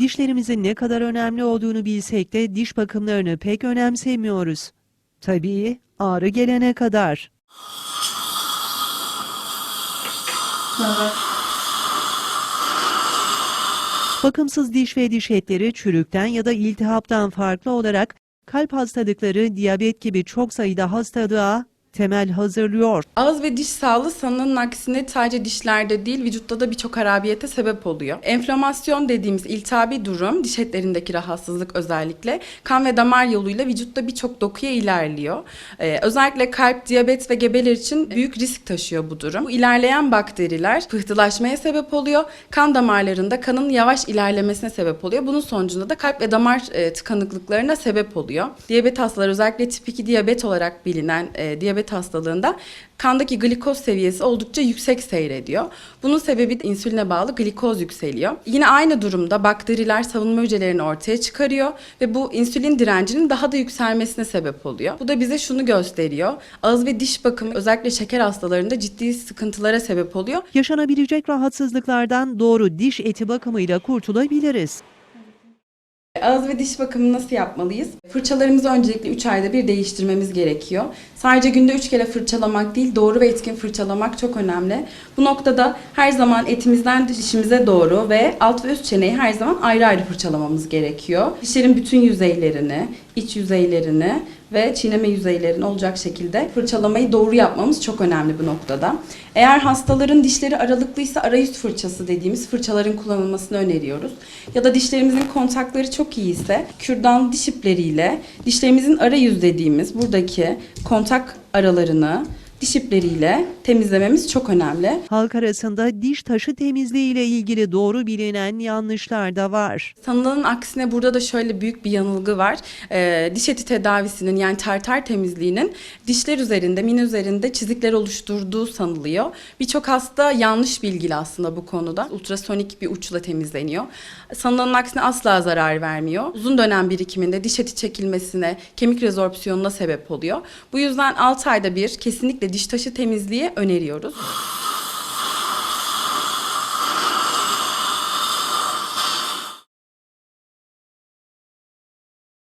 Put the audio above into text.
Dişlerimizin ne kadar önemli olduğunu bilsek de diş bakımlarını pek önemsemiyoruz. Tabii ağrı gelene kadar. Bakımsız diş ve diş etleri çürükten ya da iltihaptan farklı olarak kalp hastalıkları, diyabet gibi çok sayıda hastalığa temel hazırlıyor. Ağız ve diş sağlığı sanılanın aksine sadece dişlerde değil vücutta da birçok harabiyete sebep oluyor. Enflamasyon dediğimiz iltihabi durum, diş etlerindeki rahatsızlık özellikle kan ve damar yoluyla vücutta birçok dokuya ilerliyor. Ee, özellikle kalp, diyabet ve gebeler için büyük risk taşıyor bu durum. Bu ilerleyen bakteriler pıhtılaşmaya sebep oluyor. Kan damarlarında kanın yavaş ilerlemesine sebep oluyor. Bunun sonucunda da kalp ve damar e, tıkanıklıklarına sebep oluyor. Diyabet hastaları özellikle tip 2 diyabet olarak bilinen e, diyabet hastalığında kandaki glikoz seviyesi oldukça yüksek seyrediyor. Bunun sebebi de insüline bağlı glikoz yükseliyor. Yine aynı durumda bakteriler savunma hücrelerini ortaya çıkarıyor ve bu insülin direncinin daha da yükselmesine sebep oluyor. Bu da bize şunu gösteriyor. Ağız ve diş bakımı özellikle şeker hastalarında ciddi sıkıntılara sebep oluyor. Yaşanabilecek rahatsızlıklardan doğru diş eti bakımıyla kurtulabiliriz. Ağız ve diş bakımını nasıl yapmalıyız? Fırçalarımızı öncelikle 3 ayda bir değiştirmemiz gerekiyor. Sadece günde 3 kere fırçalamak değil, doğru ve etkin fırçalamak çok önemli. Bu noktada her zaman etimizden dişimize doğru ve alt ve üst çeneyi her zaman ayrı ayrı fırçalamamız gerekiyor. Dişlerin bütün yüzeylerini, iç yüzeylerini ve çiğneme yüzeylerini olacak şekilde fırçalamayı doğru yapmamız çok önemli bu noktada. Eğer hastaların dişleri aralıklıysa arayüz fırçası dediğimiz fırçaların kullanılmasını öneriyoruz. Ya da dişlerimizin kontakları çok iyi ise kürdan diş ipleriyle dişlerimizin arayüz dediğimiz buradaki kontak aralarını diş ipleriyle temizlememiz çok önemli. Halk arasında diş taşı temizliği ile ilgili doğru bilinen yanlışlar da var. Sanılanın aksine burada da şöyle büyük bir yanılgı var. Ee, diş eti tedavisinin yani tartar temizliğinin dişler üzerinde, min üzerinde çizikler oluşturduğu sanılıyor. Birçok hasta yanlış bilgili aslında bu konuda. Ultrasonik bir uçla temizleniyor. Sanılanın aksine asla zarar vermiyor. Uzun dönem birikiminde diş eti çekilmesine, kemik rezorpsiyonuna sebep oluyor. Bu yüzden 6 ayda bir kesinlikle diş taşı temizliği öneriyoruz.